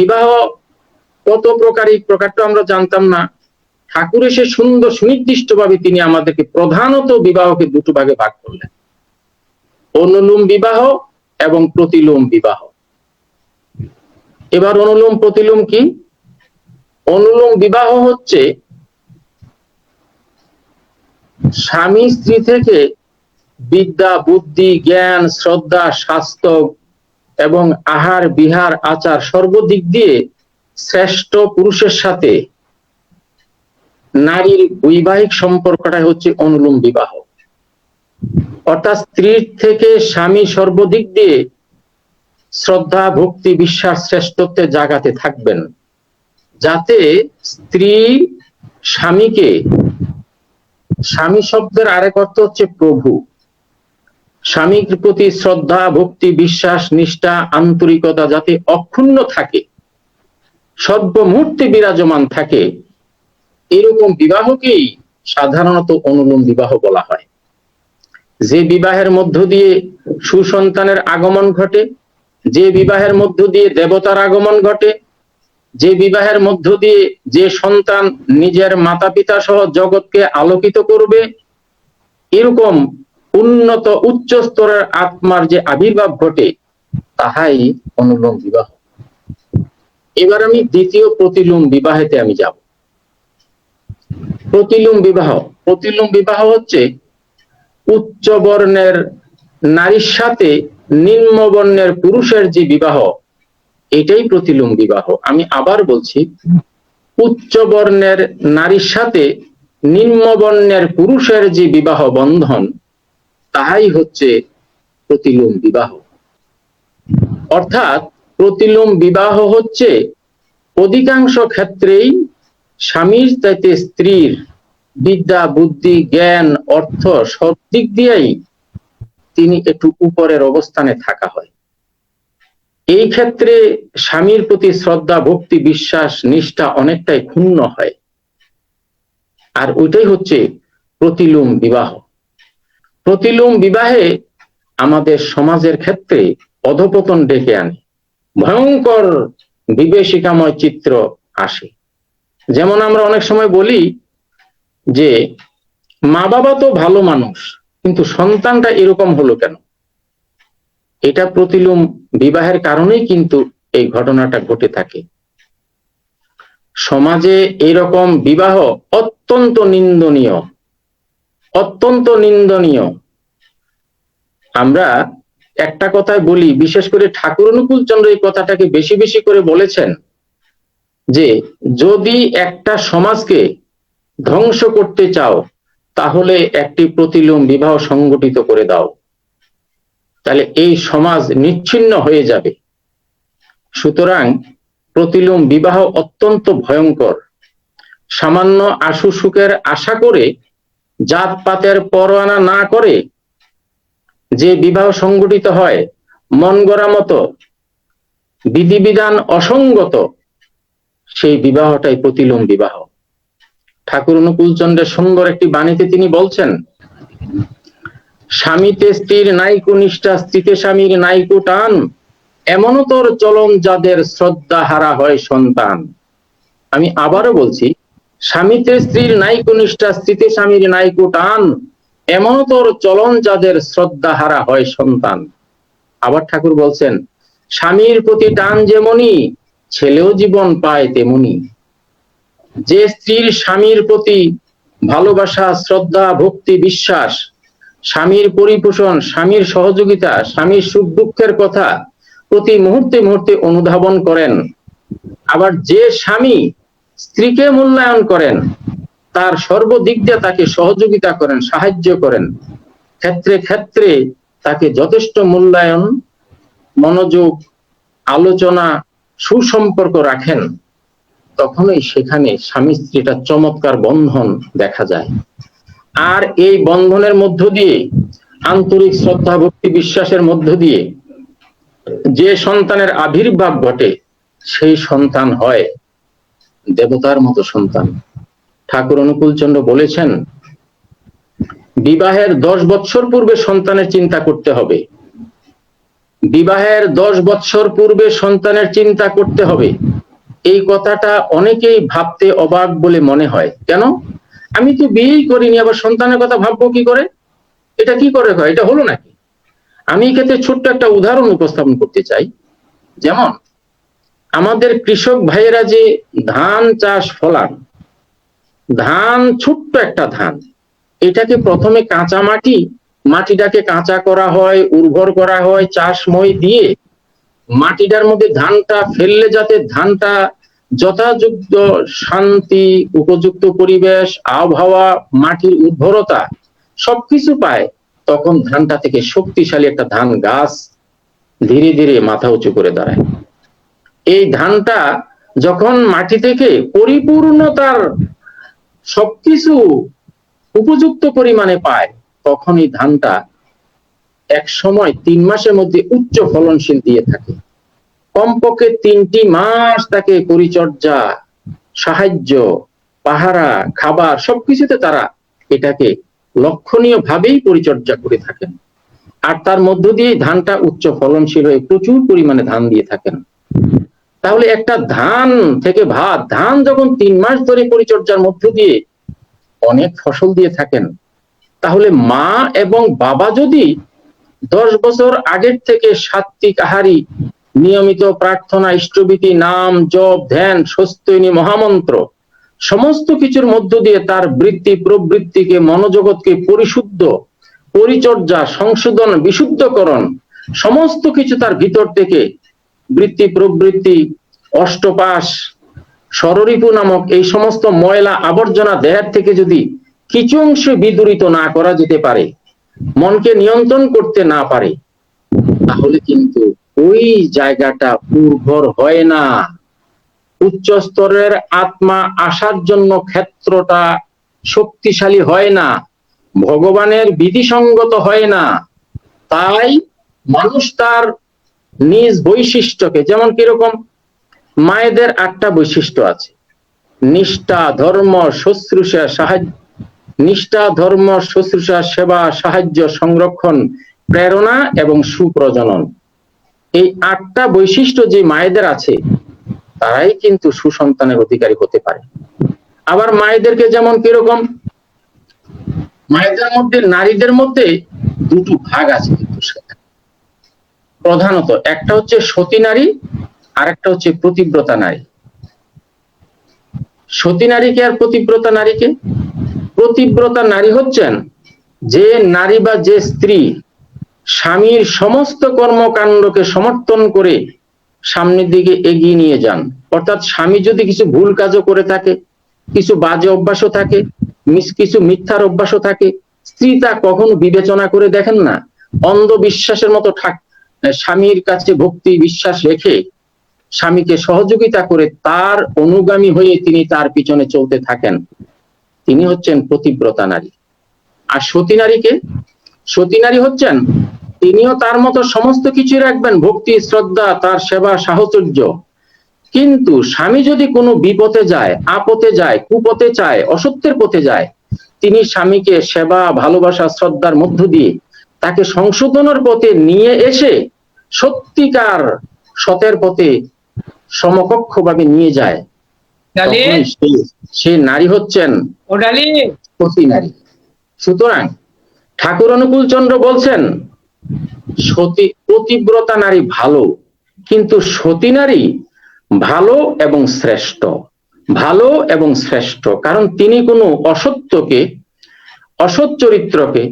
বিবাহ কত প্রকার প্রকারটা আমরা জানতাম না। ঠাকুর এসে সুন্দর সুনির্দিষ্ট ভাবে তিনি আমাদেরকে প্রধানত বিবাহকে দুটো ভাগে ভাগ করলেন। অনুলোম বিবাহ এবং প্রতিলোম বিবাহ। এবার অনুলোম, প্রতিলোম কি? অনুলোম বিবাহ হচ্ছে স্বামী স্ত্রী থেকে বিদ্যা, বুদ্ধি, জ্ঞান, শ্রদ্ধা, স্বাস্থ্য এবং আহার, বিহার, আচার সর্বদিক দিয়ে শ্রেষ্ঠ পুরুষের সাথে নারীর বৈবাহিক সম্পর্কটা হচ্ছে অনুলোম বিবাহ। অর্থাৎ স্ত্রীর থেকে স্বামী সর্বদিক দিয়ে শ্রদ্ধা, ভক্তি, বিশ্বাস শ্রেষ্ঠত্বে জাগাতে থাকবেন। যাতে স্ত্রী স্বামীকে, স্বামী শব্দের আরেক অর্থ হচ্ছে প্রভু। স্বামীর প্রতি শ্রদ্ধা, ভক্তি, বিশ্বাস, নিষ্ঠা, আন্তরিকতা যাতে অক্ষুণ্ণ থাকে সর্বমুহূর্তে বিরাজমান থাকে, এরকম বিবাহকেই সাধারণত অনুলোম বিবাহ বলা হয়। যে বিবাহের মধ্য দিয়ে সুসন্তানের আগমন ঘটে, যে বিবাহের মধ্য দিয়ে দেবতার আগমন ঘটে, যে বিবাহের মধ্য দিয়ে যে সন্তান নিজের মাতা পিতা সহ জগৎকে আলোকিত করবে, এরকম উন্নত উচ্চ স্তরের আত্মার যে আবির্ভাব ঘটে, তাহাই অনুলোম বিবাহ। এবার আমি দ্বিতীয় প্রতিলোম বিবাহেতে আমি যাব। প্রতিলোম বিবাহ প্রতিলোম বিবাহ হচ্ছে উচ্চ বর্ণের নারীর সাথে নিম্ন বর্ণের পুরুষের যে বিবাহ, এটাই প্রতিলোম বিবাহ। আমি আবার বলছি, উচ্চ বর্ণের নারীর সাথে নিম্ন বর্ণের পুরুষের যে বিবাহ বন্ধন তাহাই হচ্ছে প্রতিলোম বিবাহ। অর্থাৎ প্রতিলোম বিবাহ হচ্ছে অধিকাংশ ক্ষেত্রেই স্বামীর চাইতে স্ত্রীর বিদ্যা, বুদ্ধি, জ্ঞান, অর্থ সব দিক দিয়েই তিনি একটু উপরের অবস্থানে থাকা হয়। এই ক্ষেত্রে স্বামীর প্রতি শ্রদ্ধা, ভক্তি, বিশ্বাস, নিষ্ঠা অনেকটাই ক্ষুণ্ণ হয়। আর ওইটাই হচ্ছে প্রতিলোম বিবাহ। প্রতিলোম বিবাহে আমাদের সমাজের ক্ষেত্রে অধপতন ডেকে আনে। ভয়ঙ্কর বিবেশিকাময় চিত্র আসে। যেমন আমরা অনেক সময় বলি যে মা বাবা তো ভালো মানুষ, কিন্তু সন্তানটা এরকম হলো কেন? এটা প্রতিলোম বিবাহের কারণেই কিন্তু এই ঘটনাটা ঘটে থাকে। সমাজে এরকম বিবাহ অত্যন্ত নিন্দনীয়। অত্যন্ত নিন্দনীয়। আমরা একটা কথায় বলি, বিশেষ করে ঠাকুর অনুকূল চন্দ্র এই কথাটাকে বেশি বেশি করে বলেছেন যে, যদি একটা সমাজকে ধ্বংস করতে চাও, তাহলে একটি প্রতিলোম বিবাহ সংগঠিত করে দাও। তাহলে এই সমাজ নিচ্ছিন্ন হয়ে যাবে। সুতরাং প্রতিলোম বিবাহ অত্যন্ত ভয়ঙ্কর। সামান্য আশু সুখের আশা করে জাতপাতের পরোয়ানা না করে যে বিবাহ সংগঠিত হয় মন গড়া মতো, বিধিবিধান অসঙ্গত, সেই বিবাহটাই প্রতিলোম বিবাহ। ঠাকুর অনুকূল চন্দ্রের সুন্দর একটি বাণীতে তিনি বলছেন, স্বামীতে স্ত্রীর নাইকু নিষ্ঠা, স্ত্রীতে স্বামীর নাইকু টান এমনও তোর চলন যাদের শ্রদ্ধা হারা হয় সন্তান। আমি আবারও বলছি স্বামীতে স্ত্রীর নাইকু নিষ্ঠা স্ত্রীতে স্বামীর নাইকু টান এমন তোর চলন যাদের শ্রদ্ধা হারা হয় সন্তান। আবার ঠাকুর বলছেন, স্বামীর প্রতি টান যেমনি, ছেলেও জীবন পায় তেমনি। যে স্ত্রীর স্বামীর প্রতি ভালোবাসা, শ্রদ্ধা, ভক্তি, বিশ্বাস, স্বামীর পরিপোষণ, স্বামীর সহযোগিতা, স্বামীর সুখ দুঃখের কথা প্রতি মুহূর্তে মুহূর্তে অনুধাবন করেন। আবার যে স্বামী স্ত্রীকে মূল্যায়ন করেন, তার সর্বদিক দিয়ে তাকে সহযোগিতা করেন, সাহায্য করেন। ক্ষেত্রে ক্ষেত্রে তাকে যথেষ্ট মূল্যায়ন, মনোযোগ, আলোচনা, সুসম্পর্ক রাখেন, তখনই সেখানে স্বামী স্ত্রীটা চমৎকার বন্ধন দেখা যায়। আর এই বন্ধনের মধ্য দিয়ে, আন্তরিক শ্রদ্ধা, ভক্তি, বিশ্বাসের মধ্য দিয়ে যে সন্তানের আবির্ভাব ঘটে, সেই সন্তান হয় দেবতার মতো সন্তান। ঠাকুর অনুকূল চন্দ্র বলেছেন, বিবাহের দশ বৎসর পূর্বে সন্তানের চিন্তা করতে হবে। বিবাহের দশ বৎসর পূর্বে সন্তানের চিন্তা করতে হবে। এই কথাটা অনেকেই ভাবতে অবাক বলে মনে হয়। কেন? আমি তো বিয়েই করিনি, আবার সন্তানের কথা ভাববো কি করে? এটা কি করে হয়? এটা হলো নাকি? আমি এক্ষেত্রে ছোট্ট একটা উদাহরণ উপস্থাপন করতে চাই। যেমন আমাদের কৃষক ভাইয়েরা যে ধান চাষ ফলান, ধান ছোট্ট একটা ধান, এটাকে প্রথমে কাঁচা মাটি, মাটিটাকে কাঁচা করা হয়, উর্বর করা হয় চাষময় দিয়ে মাটিটার মধ্যে ধানটা ফেললে যাতে ধানটা যথাযুক্ত শান্তি, উপযুক্ত পরিবেশ, আবহাওয়া, মাটির উর্বরতা সবকিছু পায়, তখন ধানটা থেকে শক্তিশালী একটা ধান গাছ ধীরে ধীরে মাথা উঁচু করে দাঁড়ায়। এই ধানটা যখন মাটি থেকে পরিপূর্ণ তার সবকিছু উপযুক্ত পরিমাণে পায়, তখন এই ধানটা এক সময় তিন মাসের মধ্যে উচ্চ ফলনশীল দিয়ে থাকে। কমপক্ষে তিনটি মাস তাকে পরিচর্যা, সাহায্য, পাহারা, খাবার সবকিছুতে তারা এটাকে লক্ষণীয় ভাবেই পরিচর্যা করে থাকেন। আর তার মধ্য দিয়ে ধানটা উচ্চ ফলনশীল হয়ে প্রচুর পরিমাণে ধান দিয়ে থাকেন। তাহলে একটা ধান থেকে ভাত, ধান যখন তিন মাস ধরে পরিচর্যার মধ্য দিয়ে অনেক ফসল দিয়ে থাকেন, তাহলে মা এবং বাবা যদি দশ বছর আগের থেকে সাত্বিক আহারি নিয়মিত প্রার্থনা ইষ্টবিতি নাম, জপ, ধ্যান, স্বস্তিনী মহামন্ত্র, সমস্ত কিছুর মধ্য দিয়ে তার বৃত্তি প্রবৃত্তিকে, মনোজগৎকে পরিশুদ্ধ, পরিচর্যা, সংশোধন, বিশুদ্ধকরণ, সমস্ত কিছু তার ভিতর থেকে বৃত্তি প্রবৃত্তি, অষ্টপাশ, সররিপু নামক এই সমস্ত ময়লা আবর্জনা দেহের থেকে যদি কিছু অংশ বিদূরিত না করা যেতে পারে, মনকে নিয়ন্ত্রণ করতে না পারে, তাহলে কিন্তু ওই জায়গাটা উর্বর হয় না। উচ্চ স্তরের আত্মা আসার জন্য ক্ষেত্রটা শক্তিশালী হয় না, ভগবানের বিধিসঙ্গত হয় না। তাই মানুষ তার নিজ বৈশিষ্ট্যকে, যেমন কীরকম? মায়েদের আটটা বৈশিষ্ট্য আছে। নিষ্ঠা, ধর্ম, শুশ্রূষা, সাহায্য নিষ্ঠা, ধর্ম, শুশ্রূষা, সেবা, সাহায্য, সংরক্ষণ, প্রেরণা এবং সুপ্রজনন। এই আটটা বৈশিষ্ট্য যে মায়েদের আছে, তারাই কিন্তু সুসন্তানের অধিকারী হতে পারে। আবার মায়েদেরকে যেমন কীরকম? মায়েদের মধ্যে, নারীদের মধ্যে দুটো ভাগ আছে কিন্তু সেখানে। প্রধানত, একটা হচ্ছে সতী নারী আর একটা হচ্ছে প্রতিব্রতা নারী। সতী নারীকে আর প্রতিব্রতা নারীকে প্রতিব্রতা নারী হচ্ছেন যে নারী বা যে স্ত্রী স্বামীর সমস্ত কর্মকাণ্ডকে সমর্থন করে সামনের দিকে এগিয়ে নিয়ে যান। অর্থাৎ স্বামী যদি কিছু ভুল কাজও করে থাকে, কিছু বাজে অভ্যাসও থাকে কিছু মিথ্যার অভ্যাসও থাকে, স্ত্রী তা কখনো বিবেচনা করে দেখেন না। অন্ধবিশ্বাসের মতো ঠাক স্বামীর কাছে ভক্তি বিশ্বাস রেখে স্বামীকে সহযোগিতা করে তার অনুগামী হয়ে তিনি তার পিছনে চলতে থাকেন। তিনি হচ্ছেন প্রতিব্রতা নারী। আর সতী নারীকে? সতী নারী হচ্ছেন, তিনিও তার মতো সমস্ত কিছু রাখবেন, ভক্তি, শ্রদ্ধা, তার সেবা, সাহচর্য। কিন্তু স্বামী যদি কোনো বিপথে যায় আপতে যায়, কুপথে চায়, অসত্যের পথে যায়, তিনি স্বামীকে সেবা, ভালোবাসা, শ্রদ্ধার মধ্য দিয়ে তাকে সংশোধনের পথে নিয়ে এসে সত্যিকার সতের পথে সমকক্ষভাবে নিয়ে যায় সে নারী হচ্ছেন সতী নারী। সুতরাং ঠাকুর অনুকূল চন্দ্র বলছেন সতী প্রতিব্রতা নারী ভালো কিন্তু সতী নারী ভালো এবং শ্রেষ্ঠ ভালো এবং শ্রেষ্ঠ। কারণ তিনি কোনো অসত্যকে অসৎ চরিত্রকে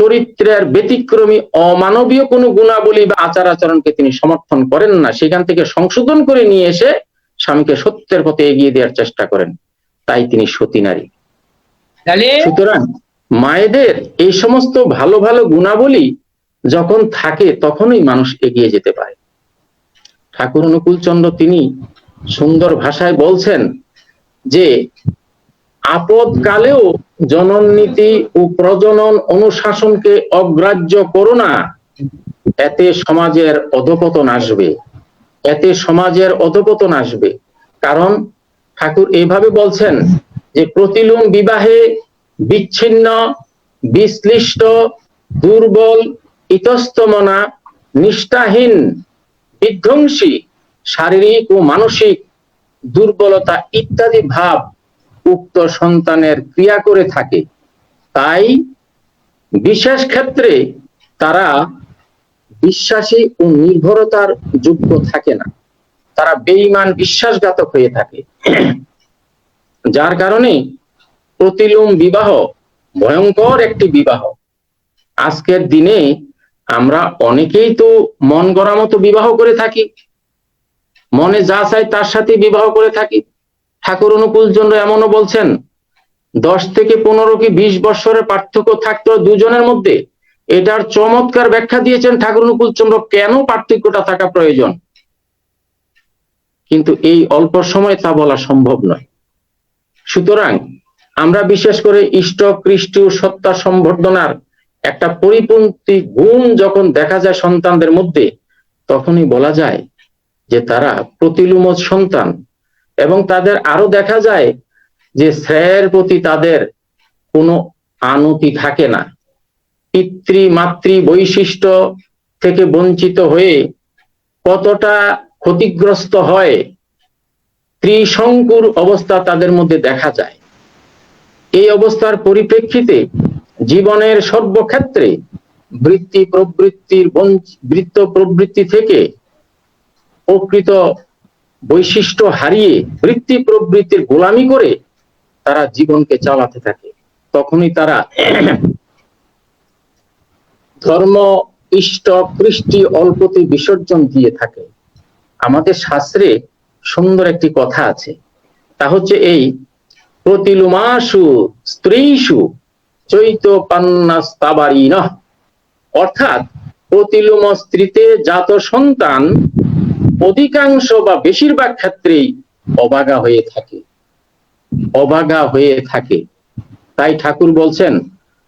চরিত্রের ব্যতিক্রমী অমানবীয় কোনো গুণাবলী বা আচার আচরণকে তিনি সমর্থন করেন না। সেখান থেকে সংশোধন করে নিয়ে এসে স্বামীকে সত্যের পথে এগিয়ে দেওয়ার চেষ্টা করেন। তাই তিনি সতী নারী। সুতরাং মায়েদের এই সমস্ত ভালো ভালো গুণাবলী যখন থাকে তখনই মানুষ এগিয়ে যেতে পারে। ঠাকুর অনুকূল চন্দ্র তিনি সুন্দর ভাষায় বলছেন যে আপদকালেও জনন নীতি ও প্রজনন অনুশাসনকে অগ্রাহ্য করো না। এতে সমাজের অধপতন আসবে। এতে সমাজের অধপতন আসবে। কারণ ঠাকুর এইভাবে বলছেন যে, প্রতিলোম বিবাহে বিচ্ছিন্ন বিশ্লিষ্ট দুর্বল, ইতস্তমনা, নিষ্ঠাহীন, বিধ্বংসী, শারীরিক ও মানসিক দুর্বলতা ইত্যাদি ভাব উক্ত সন্তানের ক্রিয়া করে থাকে। তাই বিশেষ ক্ষেত্রে তারা বিশ্বাসী ও নির্ভরতার যোগ্য থাকে না। তারা বেঈমান বিশ্বাসঘাতক হয়ে থাকে। যার কারণে প্রতিলোম বিবাহ ভয়ঙ্কর একটি বিবাহ। আজকের দিনে আমরা অনেকেই তো মন গড়া মতো বিবাহ করে থাকি। মনে যা চাই তার সাথে বিবাহ করে থাকি। ঠাকুর অনুকূল চন্দ্র এমনও বলছেন, দশ থেকে পনেরো কি বিশ বৎসরের পার্থক্য থাকতো দুজনের মধ্যে? এটার চমৎকার ব্যাখ্যা দিয়েছেন ঠাকুর অনুকূল চন্দ্র, কেন পার্থক্যটা থাকা প্রয়োজন? কিন্তু এই অল্প সময় তা বলা সম্ভব নয়। সুতরাং আমরা বিশেষ করে ইষ্ট, কৃষ্ট, সত্তা সম্বর্ধনার একটা পরিপন্থী গুণ যখন দেখা যায় সন্তানদের মধ্যে, তখনই বলা যায় যে তারা প্রতিলুমজ সন্তান। এবং তাদের আরও দেখা যায় যে শ্রেয়ের প্রতি তাদের কোনো আনতি থাকে না। পিতৃ, মাতৃ বৈশিষ্ট্য থেকে বঞ্চিত হয়ে কতটা ক্ষতিগ্রস্ত হয়, ত্রিশঙ্কুর অবস্থা তাদের মধ্যে দেখা যায়। এই অবস্থার পরিপ্রেক্ষিতে জীবনের সর্বক্ষেত্রে বৃত্তি প্রবৃত্তির বৃত্ত প্রবৃত্তি থেকে প্রকৃত বৈশিষ্ট্য হারিয়ে বৃত্তি প্রবৃত্তির গোলামি করে তারা জীবনকে চালাতে থাকে। তখনই তারা ধর্ম, ইষ্ট, কৃষ্টি, অল্পতে বিসর্জন দিয়ে থাকে। আমাদের শাস্ত্রে সুন্দর একটি কথা আছে। তা হচ্ছে এই, প্রতিলুমাসু স্ত্রীসু চৈত পান্নাস্তাবারী অর্থাৎ প্রতিলুম স্ত্রীতে জাত সন্তান অধিকাংশ বা বেশিরভাগ ক্ষেত্রেই অবাগা হয়ে থাকে। অবাগা হয়ে থাকে। তাই ঠাকুর বলছেন,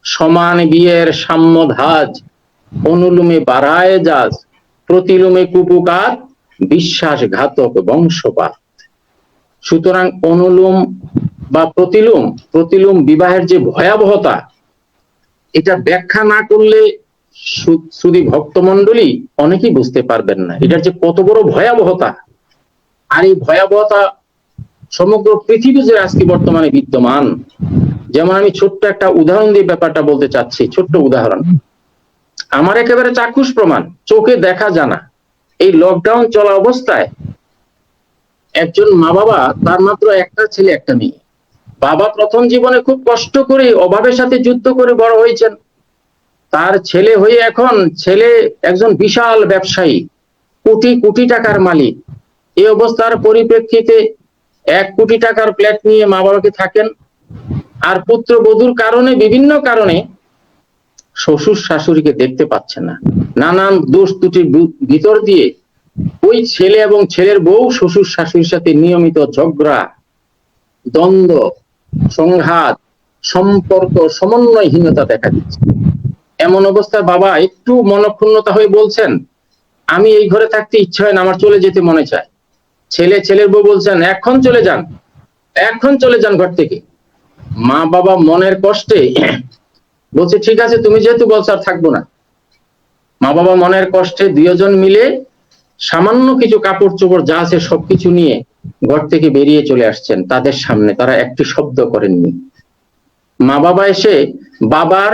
সমান বিয়ের সাম্য ধাজ অনুলুমে বাড়ায় যাজ, প্রতিলুমে কুপুকাত, বিশ্বাসঘাতক বংশপাত। সুতরাং অনুলুম বা প্রতিলুম প্রতিলুম বিবাহের যে ভয়াবহতা, এটা ব্যাখ্যা না করলে শুধু ভক্তমন্ডলী অনেকেই বুঝতে পারবেন না। এটার যে কত বড় ভয়াবহতা। আর এই ভয়াবহতা সমগ্র পৃথিবী যে আজকে বর্তমানে বিদ্যমান। যেমন আমি ছোট্ট একটা উদাহরণ দিয়ে ব্যাপারটা বলতে চাচ্ছি, ছোট্ট উদাহরণ। আমার একেবারে চাক্ষুষ প্রমাণ, চোখে দেখা জানা। এই লকডাউন চলা অবস্থায় একজন মা বাবা তার মাত্র একটা ছেলে, একটা মেয়ে। বাবা প্রথম জীবনে খুব কষ্ট করে অভাবের সাথে যুদ্ধ করে বড় হয়েছেন। তার ছেলে হয়ে এখন ছেলে একজন বিশাল ব্যবসায়ী, কোটি কোটি টাকার মালিক। এই অবস্থার পরিপ্রেক্ষিতে এক কোটি টাকার ফ্ল্যাট নিয়ে মা বাবাকে থাকেন। আর পুত্র বধুর কারণে, বিভিন্ন কারণে শ্বশুর শাশুড়িকে দেখতে পাচ্ছে না। নানান দোষ ত্রুটির ভিতর দিয়ে ওই ছেলে এবং ছেলের বউ শ্বশুর শাশুড়ির সাথে নিয়মিত ঝগড়া, দ্বন্দ্ব, সংঘাত, সম্পর্ক, সমন্বয়হীনতা দেখা দিচ্ছে। এমন অবস্থায় বাবা একটু মনক্ষুণ্ণতা হয়ে বলছেন, আমি এই ঘরে থাকতে ইচ্ছা হয় না, আমার চলে যেতে মনে চায়। ছেলে, ছেলের বউ বলছেন, এখন চলে যান, এখন চলে যান ঘর থেকে। মা বাবা মনের কষ্টে বলছে, ঠিক আছে, তুমি যেহেতু বলছো আর থাকব না। মা বাবা মনের কষ্টে দুজন মিলে সামান্য কিছু কাপড় চোপড় যা আছে সবকিছু নিয়ে ঘর থেকে বেরিয়ে চলে আসছেন তাদের সামনে। তারা একটি শব্দ করেননি। মা বাবা এসে বাবার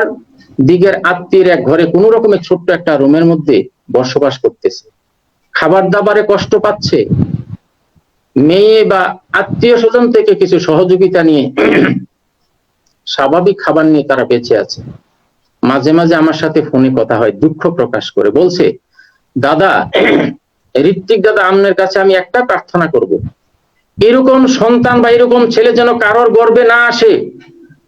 দিকের আত্মীয় এক ঘরে কোন রকমের ছোট্ট একটা রুমের মধ্যে বসবাস করতেছে। খাবার দাবারে কষ্ট পাচ্ছে। মেয়ে বা আত্মীয় স্বজন থেকে কিছু সহযোগিতা নিয়ে স্বাভাবিক খাবার নিয়ে তারা বেঁচে আছে। মাঝে মাঝে আমার সাথে ফোনে কথা হয়, দুঃখ প্রকাশ করে। বলছে, দাদা, ঋত্বিক দাদা আমনের কাছে আমি একটা প্রার্থনা করব। এরকম সন্তান বা এরকম ছেলে যেন কারোর গর্বে না আসে,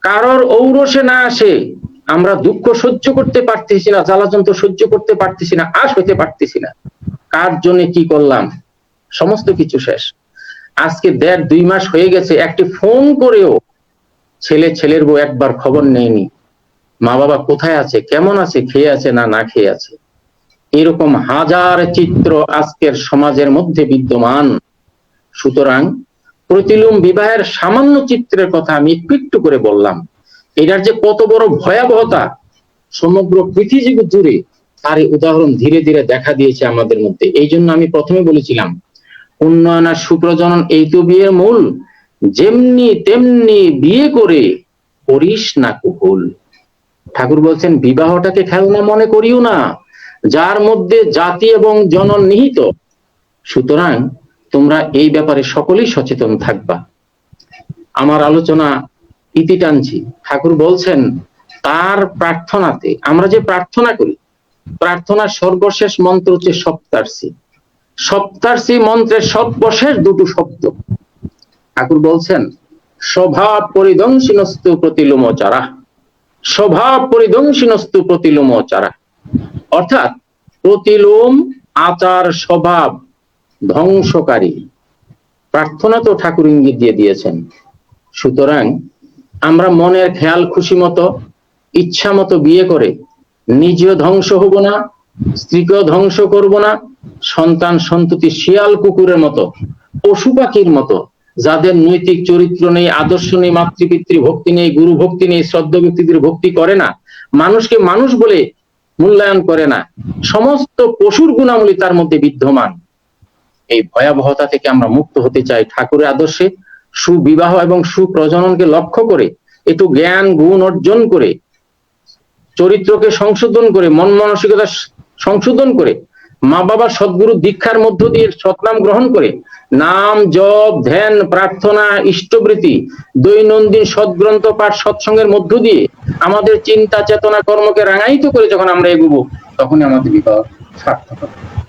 কারোর ঔরসে না আসে আমরা দুঃখ সহ্য করতে পারতেছি না, জ্বালাযন্ত্র সহ্য করতে পারতেছি না, আশ হইতে পারতেছি না। কার জন্য কি করলাম? সমস্ত কিছু শেষ। আজকে দেড় দুই মাস হয়ে গেছে, একটি ফোন করেও ছেলে ছেলের বউ একবার খবর নেয়নি। মা বাবা কোথায় আছে, কেমন আছে, খেয়ে আছে না না খেয়ে আছে? এরকম হাজার চিত্র আজকের সমাজের মধ্যে বিদ্যমান। সুতরাং প্রতিলুম বিবাহের সামান্য চিত্রের কথা আমি একটু একটু করে বললাম। এটার যে কত বড় ভয়াবহতা, সমগ্র পৃথিবী জুড়ে তার উদাহরণ ধীরে ধীরে দেখা দিয়েছে আমাদের মধ্যে। এই জন্য আমি প্রথমে বলেছিলাম, উন্নয়ন আর সুপ্রজনন এই তো বিয়ের মূল, যেমনি তেমনি বিয়ে করে করিস না কুকুল। ঠাকুর বলছেন, বিবাহটাকে খেলনা মনে করিও না, যার মধ্যে জাতি এবং জনন নিহিত। সুতরাং তোমরা এই ব্যাপারে সকলেই সচেতন থাকবা। আমার আলোচনা ইতি টানছি। ঠাকুর বলছেন, তার প্রার্থনাতে আমরা যে প্রার্থনা করি, প্রার্থনার সর্বশেষ মন্ত্র হচ্ছে সপ্তার্সি সপ্তার্সি মন্ত্রের সর্বশেষ দুটো শব্দ। ঠাকুর বলছেন স্বভাব পরিদংশিনস্তু প্রতিলোমচারা স্বভাব পরিদংশিনস্তু প্রতিলোমচারা অর্থাৎ প্রতিলোম আচার স্বভাব ধ্বংসকারী। প্রার্থনা তো ঠাকুর ইঙ্গিত দিয়ে দিয়েছেন। সুতরাং আমরা মনের খেয়াল খুশি মতো, ইচ্ছা মতো বিয়ে করে নিজেও ধ্বংস হব না, স্ত্রীকেও ধ্বংস করব না, সন্তান সন্ততি শিয়াল কুকুরের মতো, পশু পাখির মতো, যাদের নৈতিক চরিত্র নেই, আদর্শ নেই, মাতৃপিতৃ ভক্তি নেই, গুরু ভক্তি নেই, শ্রদ্ধ ব্যক্তিদের ভক্তি করে না, মানুষকে মানুষ বলে মূল্যায়ন করে না, সমস্ত পশুর গুণাবলী তার মধ্যে বিদ্যমান। এই ভয়াবহতা থেকে আমরা মুক্ত হতে চাই ঠাকুরের আদর্শে সুবিবাহ এবং সুপ্রজননকে লক্ষ্য করে একটু জ্ঞান, গুণ অর্জন করে, চরিত্রকে সংশোধন করে, মন মানসিকতা সংশোধন করে মা বাবা সদ্গুরু দীক্ষার মধ্য দিয়ে সৎনাম গ্রহণ করে, নাম, জপ, ধ্যান, প্রার্থনা, ইষ্টবৃত্তি, দৈনন্দিন সদ্গ্রন্থ পাঠ সৎসঙ্গের মধ্য দিয়ে আমাদের চিন্তা, চেতনা, কর্মকে রাঙায়িত করে যখন আমরা এগোবো, তখনই আমাদের বিবাহ সার্থক হবে।